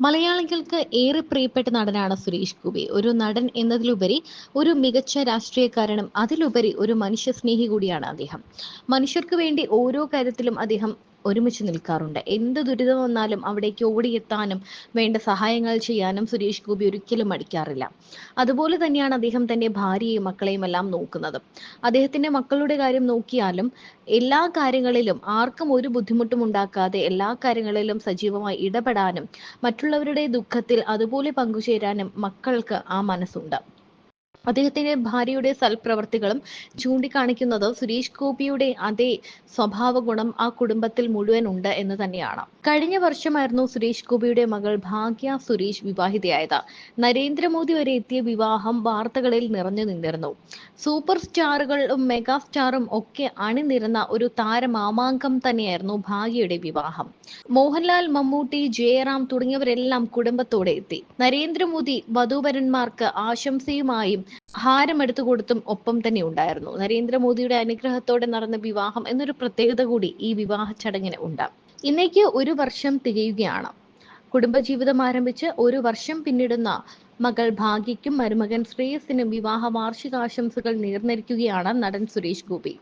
മലയാളികൾക്ക് ഏറെ പ്രിയപ്പെട്ട നടനാണ് സുരേഷ് ഗോപി. ഒരു നടൻ എന്നതിലുപരി ഒരു മികച്ച രാഷ്ട്രീയക്കാരനും അതിലുപരി ഒരു മനുഷ്യസ്നേഹി കൂടിയാണ് അദ്ദേഹം. മനുഷ്യർക്ക് വേണ്ടി ഓരോ കാര്യത്തിലും അദ്ദേഹം ഒരുമിച്ച് നിൽക്കാറുണ്ട്. എന്ത് ദുരിതം വന്നാലും അവിടേക്ക് ഓടിയെത്താനും വേണ്ട സഹായങ്ങൾ ചെയ്യാനും സുരേഷ് ഗോപി ഒരിക്കലും മടിക്കാറില്ല. അതുപോലെ തന്നെയാണ് അദ്ദേഹം തന്റെ ഭാര്യയെയും മക്കളെയും എല്ലാം നോക്കുന്നത്. അദ്ദേഹത്തിന്റെ മക്കളുടെ കാര്യം നോക്കിയാലും എല്ലാ കാര്യങ്ങളിലും ആർക്കും ഒരു ബുദ്ധിമുട്ടും ഉണ്ടാക്കാതെ എല്ലാ കാര്യങ്ങളിലും സജീവമായി ഇടപെടാനും മറ്റുള്ളവരുടെ ദുഃഖത്തിൽ അതുപോലെ പങ്കുചേരാനും മക്കൾക്ക് ആ മനസ്സുണ്ട്. അദ്ദേഹത്തിന്റെ ഭാര്യയുടെ സൽപ്രവർത്തികളും ചൂണ്ടിക്കാണിക്കുന്നത് സുരേഷ് ഗോപിയുടെ അതേ സ്വഭാവ ഗുണം ആ കുടുംബത്തിൽ മുഴുവൻ ഉണ്ട് എന്ന് തന്നെയാണ്. കഴിഞ്ഞ വർഷമായിരുന്നു സുരേഷ് ഗോപിയുടെ മകൾ ഭാഗ്യ സുരേഷ് വിവാഹിതയായത്. നരേന്ദ്രമോദി വരെ എത്തിയ വിവാഹം വാർത്തകളിൽ നിറഞ്ഞു നിന്നിരുന്നു. സൂപ്പർ സ്റ്റാറുകളും മെഗാ സ്റ്റാറും ഒക്കെ അണിനിരുന്ന ഒരു താരമാമാങ്കം തന്നെയായിരുന്നു ഭാഗ്യയുടെ വിവാഹം. മോഹൻലാൽ മമ്മൂട്ടി ജയറാം തുടങ്ങിയവരെല്ലാം കുടുംബത്തോടെ എത്തി. നരേന്ദ്രമോദി വധൂവരന്മാർക്ക് ആശംസയുമായും ഹാരമെടുത്തു കൊടുത്തും ഒപ്പം തന്നെ ഉണ്ടായിരുന്നു. നരേന്ദ്രമോദിയുടെ അനുഗ്രഹത്തോടെ നടന്ന വിവാഹം എന്നൊരു പ്രത്യേകത കൂടി ഈ വിവാഹ ചടങ്ങിന് ഉണ്ട്. ഇന്നേക്ക് ഒരു വർഷം തികയുകയാണ്. കുടുംബജീവിതം ആരംഭിച്ച് ഒരു വർഷം പിന്നിടുന്ന മകൾ ഭാഗ്യയ്ക്കും മരുമകൻ ശ്രേയസിനും വിവാഹ വാർഷികാശംസകൾ നേർന്നിരിക്കുകയാണ് നടൻ സുരേഷ് ഗോപി.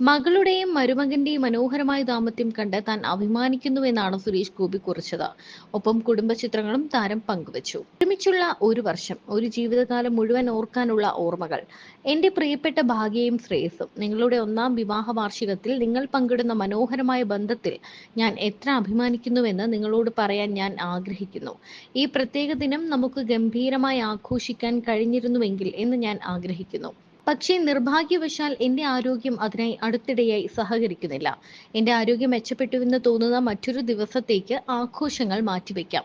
മകളുടെയും മരുമകന്റെയും മനോഹരമായ ദാമ്പത്യം കണ്ട് താൻ അഭിമാനിക്കുന്നുവെന്നാണ് സുരേഷ് ഗോപി കുറിച്ചത്. ഒപ്പം കുടുംബ ചിത്രങ്ങളും താരം പങ്കുവച്ചു. ഒരുമിച്ചുള്ള ഒരു വർഷം ഒരു ജീവിതകാലം മുഴുവൻ ഓർക്കാനുള്ള ഓർമ്മകൾ. എന്റെ പ്രിയപ്പെട്ട ഭാഗ്യയും ശ്രേയസും നിങ്ങളുടെ ഒന്നാം വിവാഹ വാർഷികത്തിൽ നിങ്ങൾ പങ്കിടുന്ന മനോഹരമായ ബന്ധത്തിൽ ഞാൻ എത്ര അഭിമാനിക്കുന്നുവെന്ന് നിങ്ങളോട് പറയാൻ ഞാൻ ആഗ്രഹിക്കുന്നു. ഈ പ്രത്യേക ദിനം നമുക്ക് ഗംഭീരമായി ആഘോഷിക്കാൻ കഴിഞ്ഞിരുന്നുവെങ്കിൽ എന്ന് ഞാൻ ആഗ്രഹിക്കുന്നു. പക്ഷേ നിർഭാഗ്യവശാൽ എന്റെ ആരോഗ്യം അതിനായി അടുത്തിടെയായി സഹകരിക്കുന്നില്ല. എന്റെ ആരോഗ്യം മെച്ചപ്പെട്ടുവെന്ന് തോന്നുന്ന മറ്റൊരു ദിവസത്തേക്ക് ആഘോഷങ്ങൾ മാറ്റിവെക്കാം.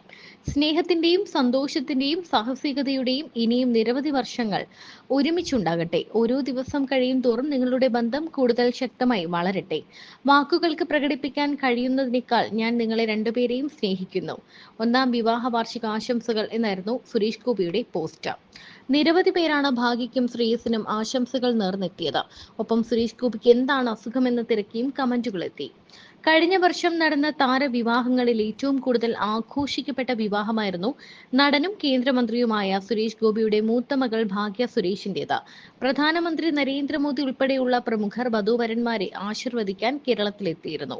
സ്നേഹത്തിന്റെയും സന്തോഷത്തിന്റെയും സാഹസികതയുടെയും ഇനിയും നിരവധി വർഷങ്ങൾ ഒരുമിച്ചുണ്ടാകട്ടെ. ഓരോ ദിവസം കഴിയും തോറും നിങ്ങളുടെ ബന്ധം കൂടുതൽ ശക്തമായി വളരട്ടെ. വാക്കുകൾക്ക് പ്രകടിപ്പിക്കാൻ കഴിയുന്നതിനേക്കാൾ ഞാൻ നിങ്ങളെ രണ്ടുപേരെയും സ്നേഹിക്കുന്നു. ഒന്നാം വിവാഹ വാർഷിക ആശംസകൾ എന്നായിരുന്നു സുരേഷ് ഗോപിയുടെ പോസ്റ്റ് നിരവധി പേരാണ് ഭാഗ്യയ്ക്കും ശ്രേയസിനും ആശംസകൾ നേർന്നെത്തിയത്. ഒപ്പം സുരേഷ് ഗോപിക്ക് എന്താണ് അസുഖമെന്ന് തിരക്കിയും കമന്റുകൾ എത്തി കഴിഞ്ഞ വർഷം നടന്ന താരവിവാഹങ്ങളിൽ ഏറ്റവും കൂടുതൽ ആഘോഷിക്കപ്പെട്ട വിവാഹമായിരുന്നു നടനും കേന്ദ്രമന്ത്രിയുമായ സുരേഷ് ഗോപിയുടെ മൂത്ത മകൾ ഭാഗ്യ സുരേഷിന്റേത്. പ്രധാനമന്ത്രി നരേന്ദ്രമോദി ഉൾപ്പെടെയുള്ള പ്രമുഖർ വധൂവരന്മാരെ ആശീർവദിക്കാൻ കേരളത്തിലെത്തിയിരുന്നു.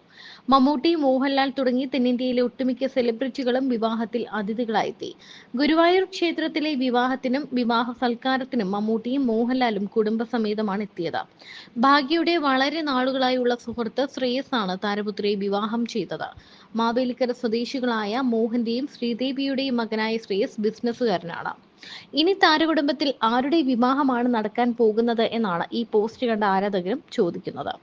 മമ്മൂട്ടി മോഹൻലാൽ തുടങ്ങി തെന്നിന്ത്യയിലെ ഒട്ടുമിക്ക സെലിബ്രിറ്റികളും വിവാഹത്തിൽ അതിഥികളായെത്തി. ഗുരുവായൂർ ക്ഷേത്രത്തിലെ വിവാഹത്തിനും വിവാഹ സൽക്കാരത്തിനും മമ്മൂട്ടിയും മോഹൻലാലും കുടുംബസമേതമാണ് എത്തിയത് ഭാഗ്യയുടെ വളരെ നാളുകളായുള്ള സുഹൃത്ത് ശ്രേയസ് ആണ് താരപുത്രിയെ വിവാഹം ചെയ്തത്. മാവേലിക്കര സ്വദേശികളായ മോഹന്റെയും ശ്രീദേവിയുടെയും മകനായ ശ്രേയസ് ബിസിനസ്സുകാരനാണ്. ഇനി താരകുടുംബത്തിൽ ആരുടെ വിവാഹമാണ് നടക്കാൻ പോകുന്നത് എന്നാണ് ഈ പോസ്റ്റ് കണ്ട ആരാധകരും ചോദിക്കുന്നത്.